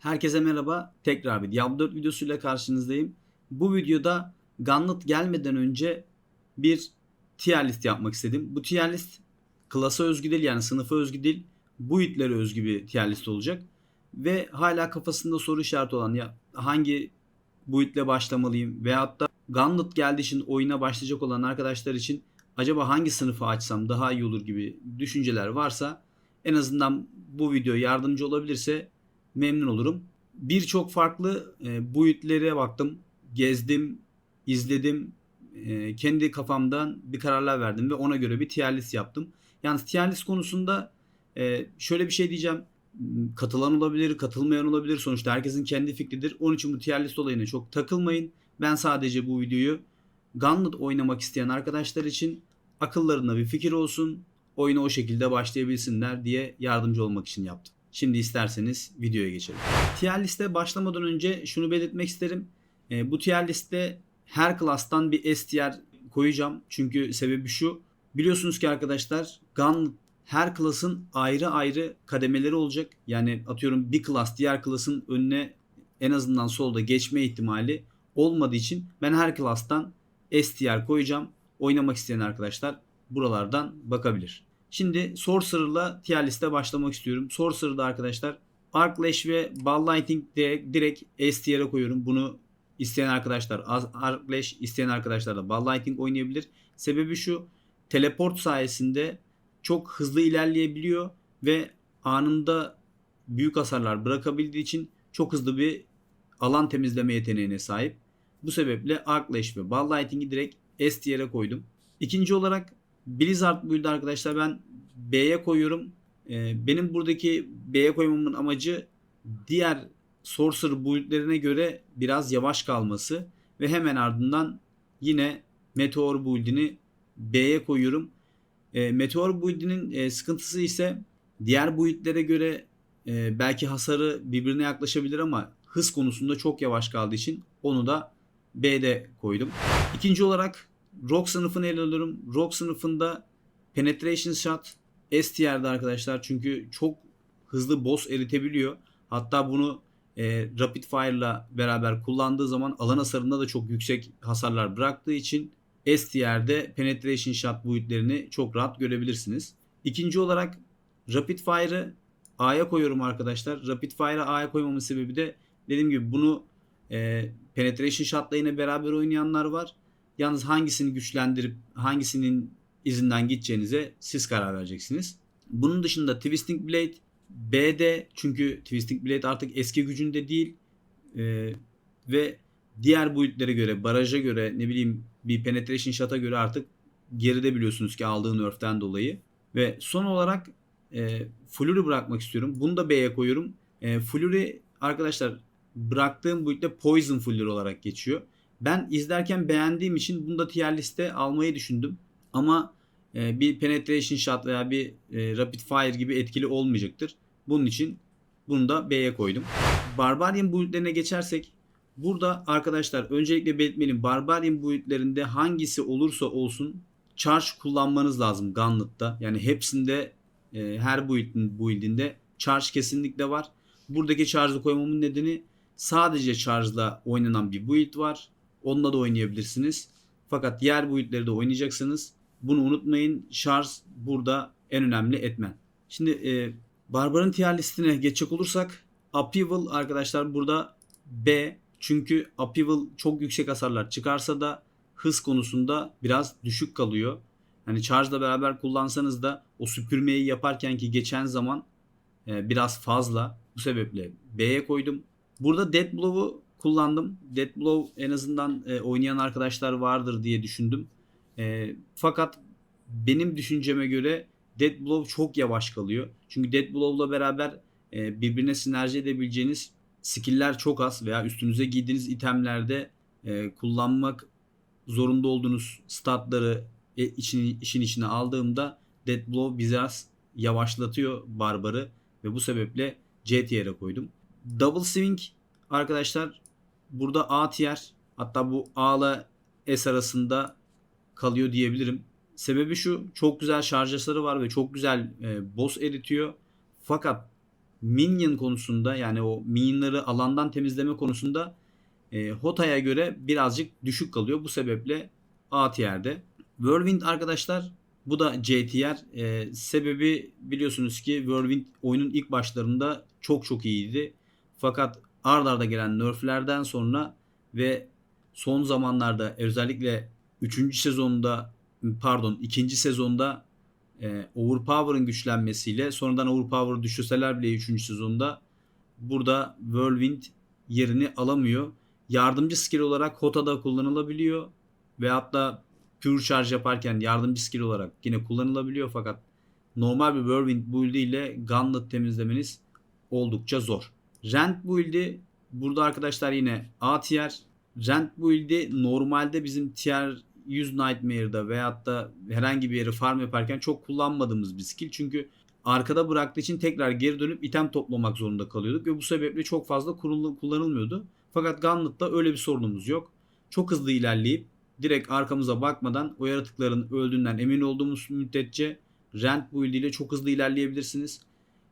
Herkese merhaba. Tekrar bir Diablo 4 videosuyla karşınızdayım. Bu videoda Gauntlet gelmeden önce bir tier list yapmak istedim. Bu tier list klasa özgü değil yani sınıfa özgü değil. Build'lere özgü bir tier list olacak. Ve hala kafasında soru işareti olan ya hangi build'le başlamalıyım veyahut da Gauntlet geldiği için oyuna başlayacak olan arkadaşlar için acaba hangi sınıfı açsam daha iyi olur gibi düşünceler varsa en azından bu video yardımcı olabilirse memnun olurum. Birçok farklı e, boyutlara baktım, gezdim, izledim. E, kendi kafamdan bir kararlar verdim ve ona göre bir tier list yaptım. Yalnız tier list konusunda e, şöyle bir şey diyeceğim. Katılan olabilir, katılmayan olabilir. Sonuçta herkesin kendi fikridir. Onun için bu tier list olayına çok takılmayın. Ben sadece bu videoyu Gauntlet oynamak isteyen arkadaşlar için akıllarına bir fikir olsun. Oyuna o şekilde başlayabilsinler diye yardımcı olmak için yaptım. Şimdi isterseniz videoya geçelim. Tier liste başlamadan önce şunu belirtmek isterim. E, bu tier liste her klastan bir S tier koyacağım. Çünkü sebebi şu. Biliyorsunuz ki arkadaşlar Gun her klasın ayrı ayrı kademeleri olacak. Yani atıyorum bir klas diğer klasın önüne en azından solda geçme ihtimali olmadığı için ben her klastan S tier koyacağım. Oynamak isteyen arkadaşlar buralardan bakabilir. Şimdi Sorcerer'la tier liste başlamak istiyorum. Sorcerer'da arkadaşlar Arclash ve Ball Lightning de direkt S tier'e koyuyorum. Bunu isteyen arkadaşlar Arclash, isteyen arkadaşlar da Ball Lightning oynayabilir. Sebebi şu teleport sayesinde çok hızlı ilerleyebiliyor ve anında büyük hasarlar bırakabildiği için çok hızlı bir alan temizleme yeteneğine sahip. Bu sebeple Arclash ve Ball Lightning'i direkt S tier'e koydum. İkinci olarak Blizzard build arkadaşlar ben B'ye koyuyorum. Ee, benim buradaki B'ye koymamın amacı diğer Sorcerer build'lerine göre biraz yavaş kalması ve hemen ardından yine Meteor build'ini B'ye koyuyorum. E, Meteor build'inin e, sıkıntısı ise diğer build'lere göre e, belki hasarı birbirine yaklaşabilir ama hız konusunda çok yavaş kaldığı için onu da B'de koydum. İkinci olarak Rock sınıfını ele alıyorum. Rock sınıfında Penetration Shot S tier'de arkadaşlar çünkü çok hızlı boss eritebiliyor. Hatta bunu e, Rapid Fire'la beraber kullandığı zaman alan hasarında da çok yüksek hasarlar bıraktığı için S tier'de Penetration Shot boyutlarını çok rahat görebilirsiniz. İkinci olarak Rapid Fire'ı A'ya koyuyorum arkadaşlar. Rapid Fire'ı A'ya koymamın sebebi de dediğim gibi bunu e, Penetration Shot'la yine beraber oynayanlar var. Yalnız hangisini güçlendirip hangisinin izinden gideceğinize siz karar vereceksiniz. Bunun dışında Twisting Blade B'de çünkü Twisting Blade artık eski gücünde değil ee, ve diğer boyutlara göre, baraja göre ne bileyim bir penetration shot'a göre artık geride biliyorsunuz ki aldığı nerf'ten dolayı. Ve son olarak e, Flurry bırakmak istiyorum. Bunu da B'ye koyuyorum. E, Flurry arkadaşlar bıraktığım boyutta Poison Flurry olarak geçiyor. Ben izlerken beğendiğim için bunu da tier liste almayı düşündüm. Ama e, bir penetration shot veya bir e, rapid fire gibi etkili olmayacaktır. Bunun için bunu da B'ye koydum. Barbarian build'lerine geçersek burada arkadaşlar öncelikle belirtmeliyim. Barbarian build'lerinde hangisi olursa olsun charge kullanmanız lazım Gauntlet'ta. Yani hepsinde e, her build'in build'inde charge kesinlikle var. Buradaki charge'ı koymamın nedeni sadece charge'la oynanan bir build var. Onunla da oynayabilirsiniz. Fakat diğer boyutları da oynayacaksınız. Bunu unutmayın. Şarj burada en önemli etmen. Şimdi e, Barbar'ın tier listine geçecek olursak Upheaval arkadaşlar burada B. Çünkü Upheaval çok yüksek hasarlar çıkarsa da hız konusunda biraz düşük kalıyor. Hani charge'la beraber kullansanız da o süpürmeyi yaparken ki geçen zaman e, biraz fazla. Bu sebeple B'ye koydum. Burada Deadblow'u kullandım. Deadblow en azından e, oynayan arkadaşlar vardır diye düşündüm. E, fakat benim düşünceme göre Deadblow çok yavaş kalıyor. Çünkü Deadblow'la beraber e, birbirine sinerji edebileceğiniz skill'ler çok az veya üstünüze giydiğiniz itemlerde e, kullanmak zorunda olduğunuz statları e, için, işin içine aldığımda Deadblow biraz yavaşlatıyor Barbar'ı ve bu sebeple C koydum. Double Swing arkadaşlar burada A tier hatta bu A ile S arasında kalıyor diyebilirim. Sebebi şu çok güzel şarj hasarı var ve çok güzel e, boss eritiyor. Fakat minion konusunda yani o minionları alandan temizleme konusunda e, Hota'ya göre birazcık düşük kalıyor. Bu sebeple A tier'de. Whirlwind arkadaşlar bu da C tier. E, sebebi biliyorsunuz ki Whirlwind oyunun ilk başlarında çok çok iyiydi. Fakat ard arda gelen nerflerden sonra ve son zamanlarda özellikle 3. sezonda pardon 2. sezonda e, Overpower'ın güçlenmesiyle sonradan Overpower düşürseler bile 3. sezonda burada Whirlwind yerini alamıyor. Yardımcı skill olarak Hota'da kullanılabiliyor ve hatta Pure Charge yaparken yardımcı skill olarak yine kullanılabiliyor fakat normal bir Whirlwind build ile Gauntlet temizlemeniz oldukça zor. Rent build'i burada arkadaşlar yine A tier. Rent build'i normalde bizim tier 100 Nightmare'da veyahut da herhangi bir yeri farm yaparken çok kullanmadığımız bir skill. Çünkü arkada bıraktığı için tekrar geri dönüp item toplamak zorunda kalıyorduk ve bu sebeple çok fazla kullanılmıyordu. Fakat Gauntlet'ta öyle bir sorunumuz yok. Çok hızlı ilerleyip direkt arkamıza bakmadan o yaratıkların öldüğünden emin olduğumuz müddetçe Rent build ile çok hızlı ilerleyebilirsiniz.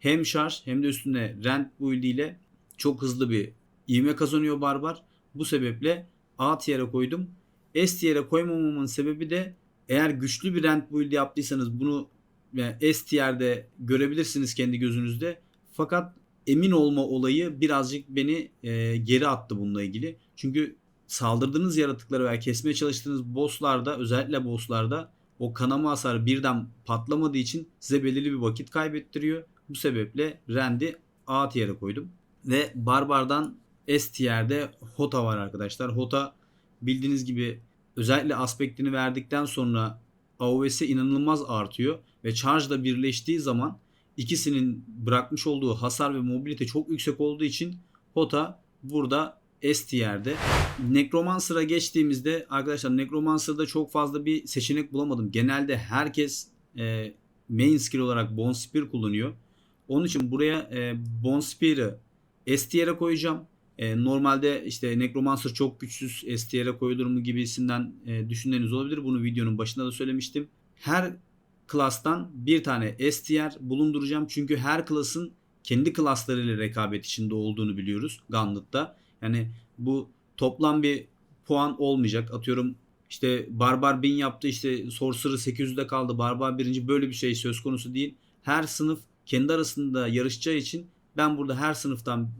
Hem şarj hem de üstüne Rent build ile çok hızlı bir ivme kazanıyor Barbar. Bu sebeple A tier'e koydum. S tier'e koymamamın sebebi de eğer güçlü bir Rent build yaptıysanız bunu yani S tier'de görebilirsiniz kendi gözünüzde. Fakat emin olma olayı birazcık beni e, geri attı bununla ilgili. Çünkü saldırdığınız yaratıkları veya kesmeye çalıştığınız bosslarda özellikle bosslarda o kanama hasarı birden patlamadığı için size belirli bir vakit kaybettiriyor. Bu sebeple Rend'i A tier'e koydum. Ve Barbar'dan S tier'de Hota var arkadaşlar. Hota bildiğiniz gibi özellikle aspektini verdikten sonra AOV'si inanılmaz artıyor ve charge'da birleştiği zaman ikisinin bırakmış olduğu hasar ve mobilite çok yüksek olduğu için Hota burada S tier'de. Necromancer'a geçtiğimizde arkadaşlar Necromancer'da çok fazla bir seçenek bulamadım. Genelde herkes e, main skill olarak Bone Spear kullanıyor. Onun için buraya e, Bone Spear'ı S tier'e koyacağım. E, normalde işte Necromancer çok güçsüz S tier'e koyulur mu gibisinden e, düşünleriniz olabilir. Bunu videonun başında da söylemiştim. Her klastan bir tane S tier bulunduracağım. Çünkü her klasın kendi klaslarıyla rekabet içinde olduğunu biliyoruz Gauntlet'ta. Yani bu toplam bir puan olmayacak. Atıyorum işte Barbar 1000 yaptı işte Sorcerer 800'de kaldı. Barbar birinci böyle bir şey söz konusu değil. Her sınıf kendi arasında yarışacağı için ben burada her sınıftan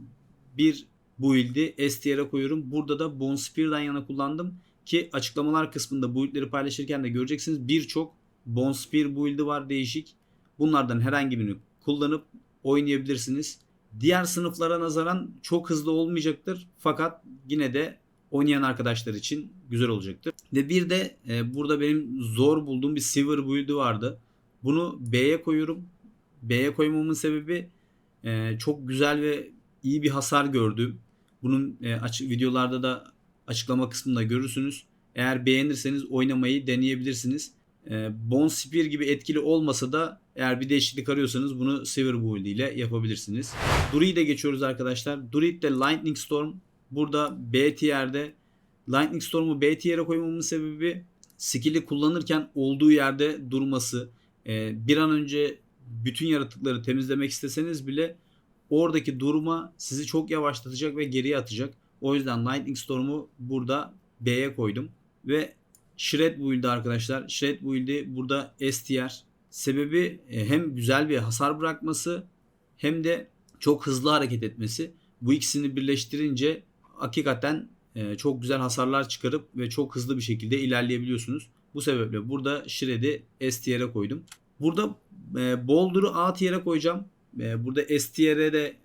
bir build'i S tier'e koyuyorum. Burada da Bone Spear'dan yana kullandım ki açıklamalar kısmında build'leri paylaşırken de göreceksiniz birçok Bone Spear build'i var değişik. Bunlardan herhangi birini kullanıp oynayabilirsiniz. Diğer sınıflara nazaran çok hızlı olmayacaktır. Fakat yine de oynayan arkadaşlar için güzel olacaktır. Ve bir de e, burada benim zor bulduğum bir Silver build'i vardı. Bunu B'ye koyuyorum. B'ye koymamın sebebi e, çok güzel ve iyi bir hasar gördüm. Bunun e, açık videolarda da açıklama kısmında görürsünüz. Eğer beğenirseniz oynamayı deneyebilirsiniz. E, Bone Spear gibi etkili olmasa da eğer bir değişiklik arıyorsanız bunu Silver Build ile yapabilirsiniz. Druid'e geçiyoruz arkadaşlar. Druid'de Lightning Storm burada B tier'de Lightning Storm'u B tier'e koymamın sebebi skill'i kullanırken olduğu yerde durması. E, bir an önce bütün yaratıkları temizlemek isteseniz bile oradaki duruma sizi çok yavaşlatacak ve geriye atacak. O yüzden Lightning Storm'u burada B'ye koydum. Ve Shred build'i arkadaşlar. Shred build'i burada S tier. Sebebi e, hem güzel bir hasar bırakması hem de çok hızlı hareket etmesi. Bu ikisini birleştirince hakikaten e, çok güzel hasarlar çıkarıp ve çok hızlı bir şekilde ilerleyebiliyorsunuz. Bu sebeple burada Shred'i S tier'e koydum. Burada e, Boulder'ı A tier'e koyacağım. Burada S tier'e de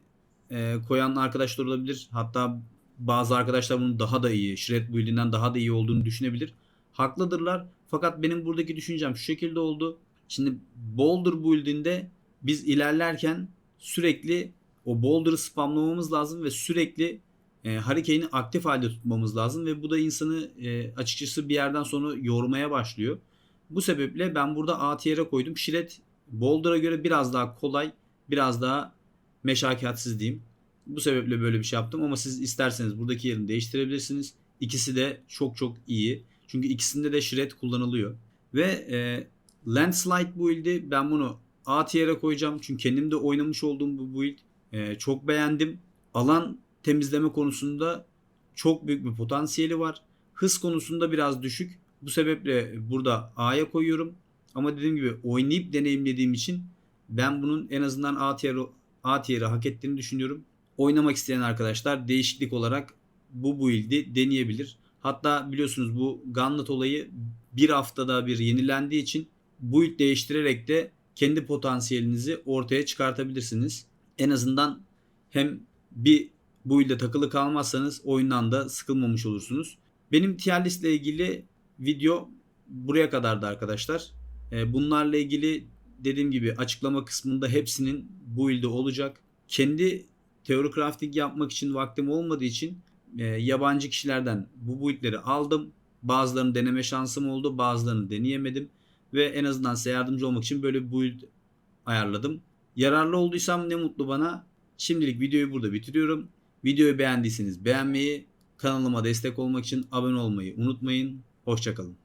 koyan arkadaşlar olabilir. Hatta bazı arkadaşlar bunun daha da iyi, Shred build'inden daha da iyi olduğunu düşünebilir. Haklıdırlar. Fakat benim buradaki düşüncem şu şekilde oldu. Şimdi Boulder build'inde biz ilerlerken sürekli o Boulder'ı spamlamamız lazım ve sürekli e, Hurricane'i aktif halde tutmamız lazım ve bu da insanı e, açıkçası bir yerden sonra yormaya başlıyor. Bu sebeple ben burada A tier'e koydum. Shred Boulder'a göre biraz daha kolay, biraz daha meşakkatsiz diyeyim. Bu sebeple böyle bir şey yaptım ama siz isterseniz buradaki yerini değiştirebilirsiniz. İkisi de çok çok iyi. Çünkü ikisinde de shred kullanılıyor. Ve e, Landslide build'i ben bunu A tier'e koyacağım. Çünkü kendim de oynamış olduğum bu build. Ee, çok beğendim. Alan temizleme konusunda çok büyük bir potansiyeli var. Hız konusunda biraz düşük. Bu sebeple burada A'ya koyuyorum. Ama dediğim gibi oynayıp deneyimlediğim için ben bunun en azından A tier'i A tier'i hak ettiğini düşünüyorum. Oynamak isteyen arkadaşlar değişiklik olarak bu build'i deneyebilir. Hatta biliyorsunuz bu Gunlet olayı bir haftada bir yenilendiği için build değiştirerek de kendi potansiyelinizi ortaya çıkartabilirsiniz. En azından hem bir build'e takılı kalmazsanız oyundan da sıkılmamış olursunuz. Benim tier ile ilgili video buraya kadardı arkadaşlar. Ee, Bunlarla ilgili dediğim gibi açıklama kısmında hepsinin build'i olacak. Kendi teori crafting yapmak için vaktim olmadığı için e, yabancı kişilerden bu build'leri aldım. Bazılarını deneme şansım oldu, bazılarını deneyemedim ve en azından size yardımcı olmak için böyle bir build ayarladım. Yararlı olduysam ne mutlu bana. Şimdilik videoyu burada bitiriyorum. Videoyu beğendiyseniz beğenmeyi, kanalıma destek olmak için abone olmayı unutmayın. Hoşçakalın.